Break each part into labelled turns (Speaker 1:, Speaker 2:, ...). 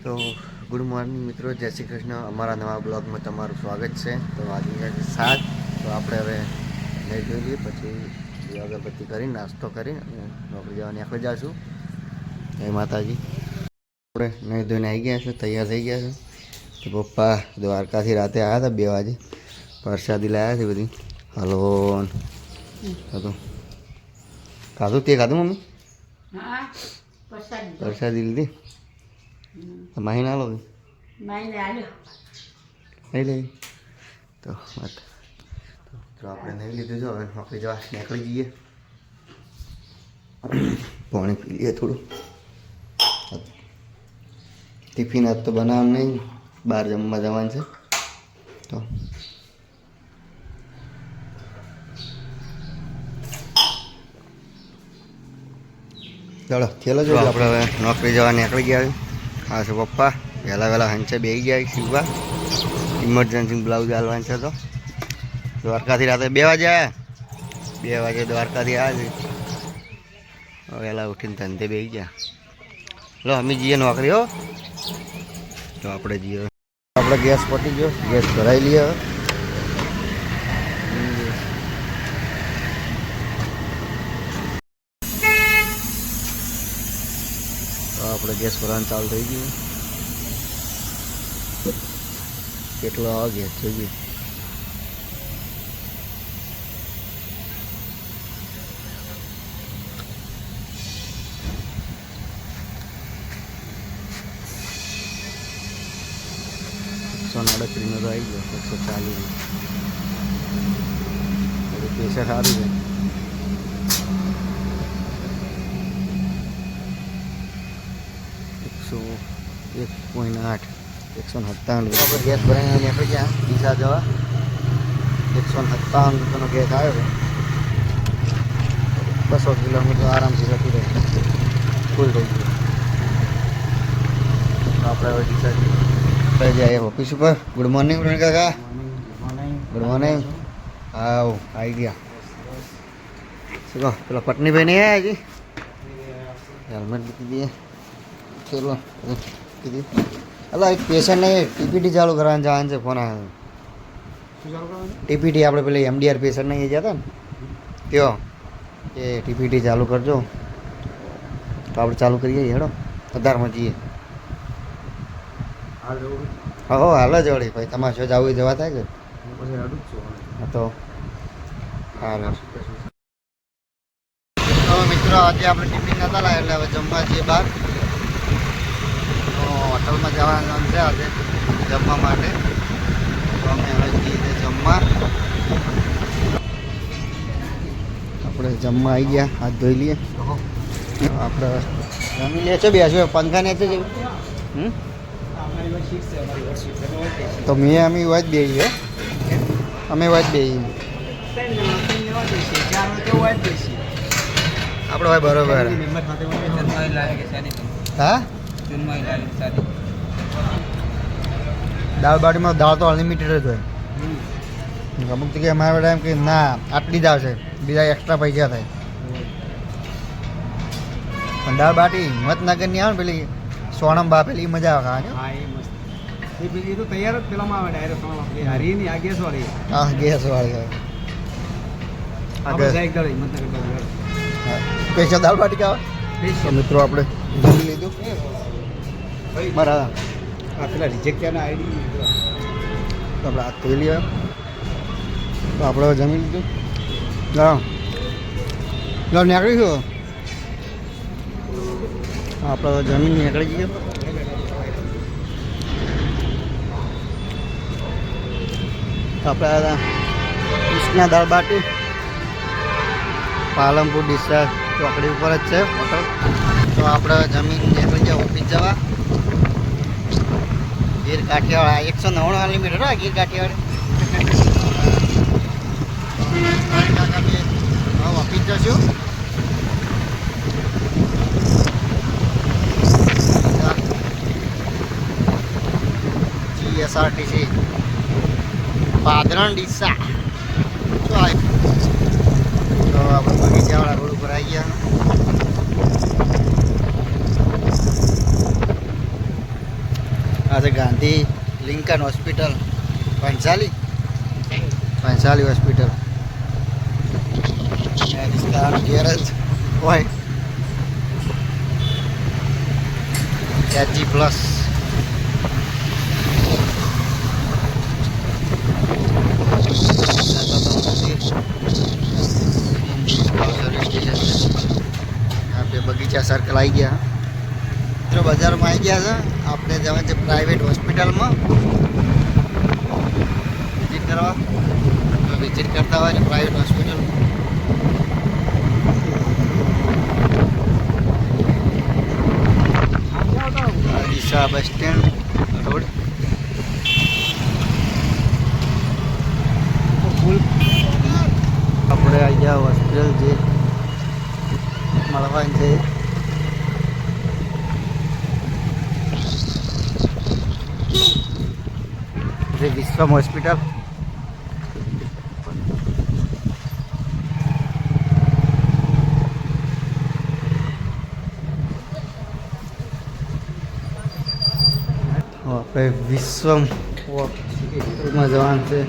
Speaker 1: તો good morning મિત્રો જય શ્રી કૃષ્ણ. અમારા નવા બ્લોગમાં તમારું સ્વાગત છે. તો આજે સાત. તો આપણે હવે નહીં જોઈ લઈએ પછી અગરબત્તી કરી નાસ્તો કરી અને નોકરી જવા નીકળી જઈશું જય માતાજી. આપણે નહીં ધોઈને આવી ગયા છે તૈયાર થઈ ગયા છે. તો પપ્પા દ્વારકાથી રાતે આવ્યા હતા બે વાગે. પ્રસાદી લાવ્યા છે બધી. હલો. બધું ખાધું તે ખાધું મમ્મી?
Speaker 2: પ્રસાદી
Speaker 1: લીધી? માહી ના લો
Speaker 2: આલ્યો
Speaker 1: લઈ તો વાત તો આપણે નહીં લીધું છે હવે નોકરી જવા નીકળી જઈએ પાણી પી લઈએ થોડું ટિફિન આજ તો બનાવવાનું નહીં બહાર જમવા જવાનું છે તો ચાલો ચલો જો આપણે હવે નોકરી જવા નીકળી ગયા હા છે પપ્પા? વહેલા વહેલા હંચે બેસી ગયા સીવવા ઇમરજન્સી બ્લાઉઝ હાલવાનું છે તો. દ્વારકાથી રાતે બે વાગે આવ્યા બે વાગે દ્વારકાથી આવ્યા છે. વહેલા ઉઠીને ધંધે બેસી ગયા. લો, અમે જઈએ નોકરી, હો. તો આપણે જઈએ. આપણે ગેસ પહોંચી ગયો. ગેસ ભરાઈ લઈએ હવે તો આપણે ગેસ ભરવાનું ચાલુ થઈ ગયું. કેટલો આવે ગેસ થઈ ગયું આડત્રીસનો તો આવી ગયો, એકસો ચાલીસ પ્રેશર સારું છે. એકસો એક પોઈન્ટ આઠ એકસો સત્તાણું. આપણે ગેસ ભરાઈને નીકળી ગયા. ડીસા જવા. એકસો સત્તાવન રૂપિયાનો ગેસ આવ્યો બસો કિલોમીટર આરામથી જતું રહે. ફૂલ થઈ ગયું. આપણે હવે ડીસા જઈએ. જાય ઓફિસ ઉપર. ગુડ મોર્નિંગ રોહન કાકા. ગુડ મોર્નિંગ આવ આવી ગયા. શું કહો? પેલા પટનીભાઈ નહીં આવ્યા હજી? હેલ્મેટ મૂકી દઈએ. ચલો કીધી અલા એક પેશન્ટ નહીં ટીપીટી ચાલુ કરવાનું જવાનું છે ફોન આવ્યો ટીપીટી આપણે પેલી એમડીઆર પેશન્ટ નહીં જતા ને કયો એ ટીપીટી ચાલુ કરજો તો આપણે ચાલુ કરીએ હેડો અધારમાં જઈએ હા હાલ જ વળી ભાઈ તમારે જવું જવા થાય કે તો હાલ મિત્રો આજે આપણે ટિફિન નતા લાવ્યા એટલે હવે જમવા જઈએ બહાર હોટલમાં જવાનું છે આજે જમવા માટે. તો અમે હવે જઈએ જમવા. આપણે જમવા આવી ગયા હાથ ધોઈ લઈએ. આપણે જમી લે છે બેસ્યો પંખા ને છે હમ? તો મેં અમે વાત બે અમે વાત બે આપણે ભાઈ બરોબર. હા? દાળ બાટીમાં દાળ તો અનલિમિટેડ જ હોય. અમુક જગ્યાએ અમારા બધા એમ કે ના આટલી દાળ છે બીજા એક્સ્ટ્રા પૈસા થાય. પણ દાળ બાટી હિંમતનગરની આવે ને પેલી સોનમ બા પેલી મજા આવે ખાવાની
Speaker 3: તૈયાર જ પેલામાં આવે ડાયરેક્ટ હરીની આ ગેસ વાળી
Speaker 1: હા ગેસ વાળી સ્પેશિયલ દાળ બાટી ખાવા? મિત્રો આપણે જમી લીધું. બરાબર.
Speaker 3: આ પેલા રિજેક્ટ ક્યાં આઈડી
Speaker 1: તો આપણે આ તેલ તો આપણે જમી લીધું. હા લો નીકળીશું આપણે જમીન નીકળી ગયો. આપણે કૃષ્ણા દાળ બાટી. પાલનપુર ડિસ્ચાર્જ ચોકડી ઉપર જ છે હોટલ. તો આપણે જમીન નીકળી જાય ઓફિસ જવા. ગીર કાઠિયાવાડ એકસો નવ્વાણું અનલિમિટેડ હોય ગીર કાઠિયાવાડ. ઓફિસ જશું જીએસઆરટીસી પાદરણ ડીસા. તો આપણે બગીચાવાળા રોડ ઉપર આવી ગયા. આ Gandhi Lincoln hospital, Panchali? Panchali hospital. Garage હોય. HG plus. આપણે બગીચા સર્કલ આવી ગયા. મિત્રો, બજારમાં આવી ગયા છે. જવાનું છે પ્રાઇવેટ હોસ્પિટલમાં વિઝિટ કરવા વિઝિટ કરતા હોય ને પ્રાઇવેટ હોસ્પિટલ દિશા બસ સ્ટેન્ડ રોડ આપણે આવી ગયા હોસ્પિટલ જે મળવાની છે જે વિશ્વમ હોસ્પિટલ. આપણે વિશ્વમ હોસ્પિટલમાં જવાનું છે.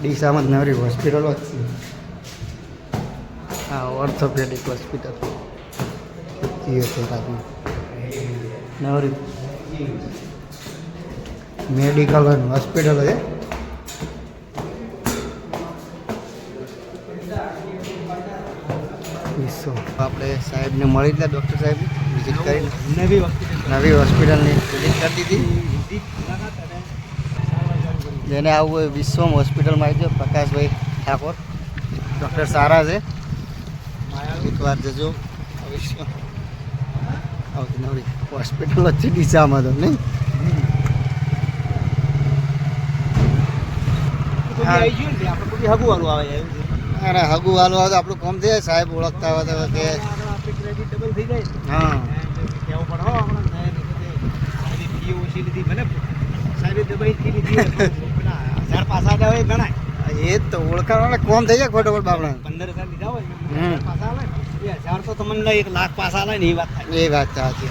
Speaker 1: ડીસામાં જ નવરી હોસ્પિટલ જ છે. હા ઓર્થોપેડિક હોસ્પિટલ ફિઝિયોથેરાપી નવરી. મેડિકલ અને હોસ્પિટલ છે. આપણે સાહેબને મળી લીધા ડૉક્ટર સાહેબ વિઝિટ કરીને.
Speaker 3: નવી હોસ્પિટલ.
Speaker 1: નવી હોસ્પિટલની વિઝિટ કરી દીધી. જેને આવવું હોય વિશ્વમ હોસ્પિટલમાં આવી જાઓ પ્રકાશભાઈ ઠાકોર. ડૉક્ટર સારા છે. એકવાર જજો. અવશ્ય આવતી નવરી હોસ્પિટલ જ છે ડીસામાં તો નહીં?
Speaker 3: ને કોઈ હગું વાળું આવે
Speaker 1: તો આપણું કામ થઈ જાય સાહેબ ઓળખતા હોય તો કે. હા
Speaker 3: સાહેબ સાહેબે એ
Speaker 1: તો ઓળખાણ કોમ થઈ જાય ખોટો ખોટ આપણે
Speaker 3: પંદર હજાર લીધા હોય પાસા આવે હજાર તો તમને એક લાખ પાસા આવે ને એ વાત થાય.
Speaker 1: એ વાત સાચી.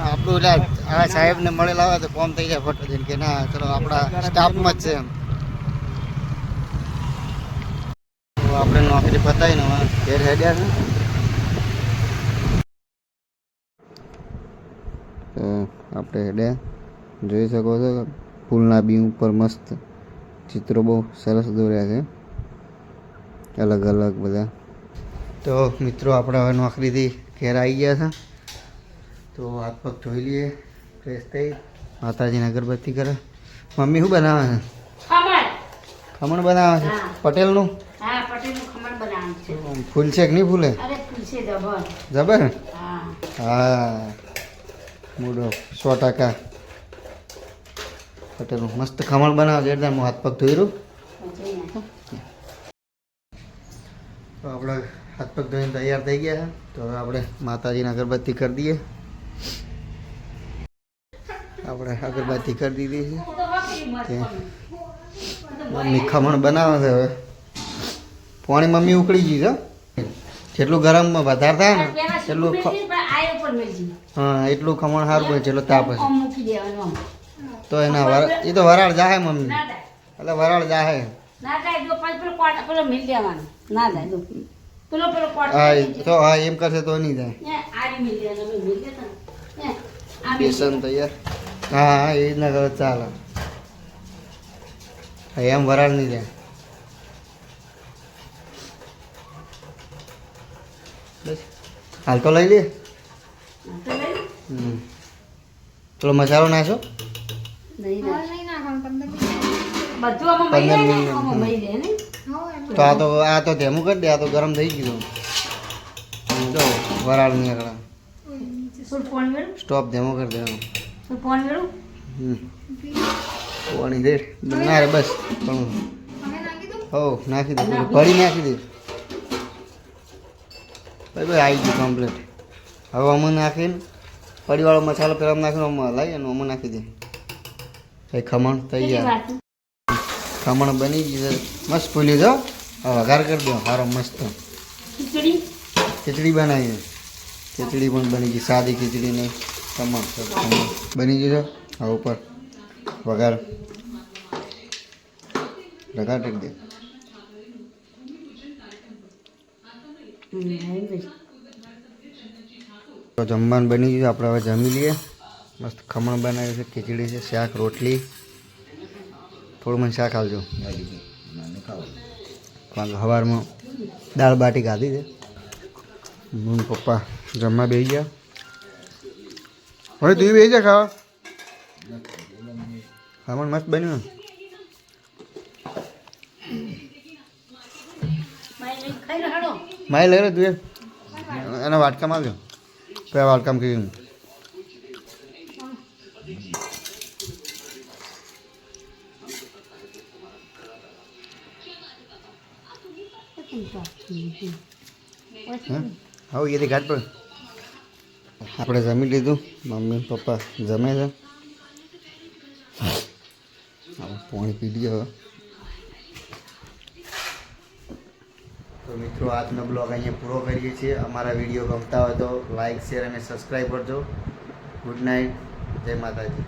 Speaker 1: આપણું એટલે આ સાહેબને મળેલા હોય તો કોમ થઈ જાય જેમ કે ના ચલો આપણા સ્ટાફમાં જ છે એમ તો આપણે નોકરી પતાવીને હવે. ઘેર હેડ્યા છે. તો આપણે હેડ્યા. જોઈ શકો છો ફૂલના બી ઉપર મસ્ત ચિત્રો બહુ સરસ દોર્યા છે. અલગ અલગ બધા. તો મિત્રો આપણે હવે નોકરીથી ઘેર આવી ગયા છે. તો હાથ પગ ધોઈ લઈએ. ફ્રેશ થઈ. માતાજીને અગરબત્તી કરે. મમ્મી શું બનાવે છે?
Speaker 2: ખમણ.
Speaker 1: ખમણ બનાવે છે? પટેલનું?
Speaker 2: હા પટેલનું ખમણ બનાવવાનું છે.
Speaker 1: ફૂલ છે કે નહીં ફૂલે?
Speaker 2: અરે ફૂલશે જબર.
Speaker 1: જબર?
Speaker 2: હા.
Speaker 1: મૂડો સો ટકા. પટેલનું મસ્ત ખમણ બનાવે છે એટલે હું હાથ પગ ધોઈ તો આપણે હાથ પગ ધોઈને તૈયાર થઈ ગયા તો હવે આપણે માતાજીને અગરબત્તી કરી દઈએ. આપણે અગરબત્તી કરી દીધી છે. મમ્મી ખમણ બનાવે છે હવે. પાણી મમ્મી ઉકળી ગઈ છે. જેટલું ગરમ વધારે થાય ને એટલું. હા એટલું ખમણ સારું બને જેટલો તાપ
Speaker 2: મૂકી
Speaker 1: તો એના વરા એ તો વરાળ જાહે મમ્મી. એટલે વરાળ જાહે. તો હા એમ કરશે તો નહીં
Speaker 2: મિલ
Speaker 1: બેસન તૈયાર. હા એ રીતના કરે ચાલે. એમ વરાળ નહીં જાય હાલ તો લઈ લે. ચલો મસાલો નાખો. તો આ તો આ તો ધેમું કરી દે આ તો ગરમ થઈ ગયું. જો વરાળ નહીં આગળ સ્ટોપ ધેમો કરી દેવાનો.
Speaker 2: પાણી
Speaker 1: દે. ના રે બસ પણ હો નાખી દે. ભરી નાખી દે. ભાઈ ભાઈ આવી ગયું કમ્પ્લીટ હવે અમું નાખીને પડીવાળો મસાલો પેલા નાખીને અમું હલાવી અને અમું નાખી દે ભાઈ ખમણ તૈયાર. ખમણ બની ગયું મસ્ત ફૂલી દો વઘાર કરી દો. સારો મસ્ત.
Speaker 2: ખીચડી?
Speaker 1: ખીચડી બનાવી ખીચડી પણ બની ગઈ. સાદી ખીચડી નહીં. ખમણ. ખમણ બની ગયું છે. આ ઉપર વઘાર. વઘાર કરી દે
Speaker 2: હમ, આવી ગઈ.
Speaker 1: તો જમવાનું બની ગયું આપણે હવે જમી લઈએ. મસ્ત ખમણ બનાવ્યું છે, ખીચડી છે, શાક, રોટલી. થોડું મને શાક આવજો સવારમાં દાળ બાટી ખાધી છે. મમ્મી પપ્પા જમવા બેસી ગયા. હવે તું બેસી જા ખાવા. ખમણ મસ્ત બન્યું.
Speaker 2: ખાઈ હેડો.
Speaker 1: લઈ લે તું એના વાટકામાં આવ્યો. પેલા વાટકામ કીધું હા? એથી ઘાટ પર. આપણે જમી લીધું. મમ્મી પપ્પા જમે છે. પાણી પી લઈએ હવે. તો મિત્રો, આજનો બ્લોગ અહીંયા પૂરો કરીએ છીએ. અમારા વીડિયો ગમતા હોય તો લાઈક શેર અને સબસ્ક્રાઈબ કરજો. ગુડ નાઇટ જય માતાજી.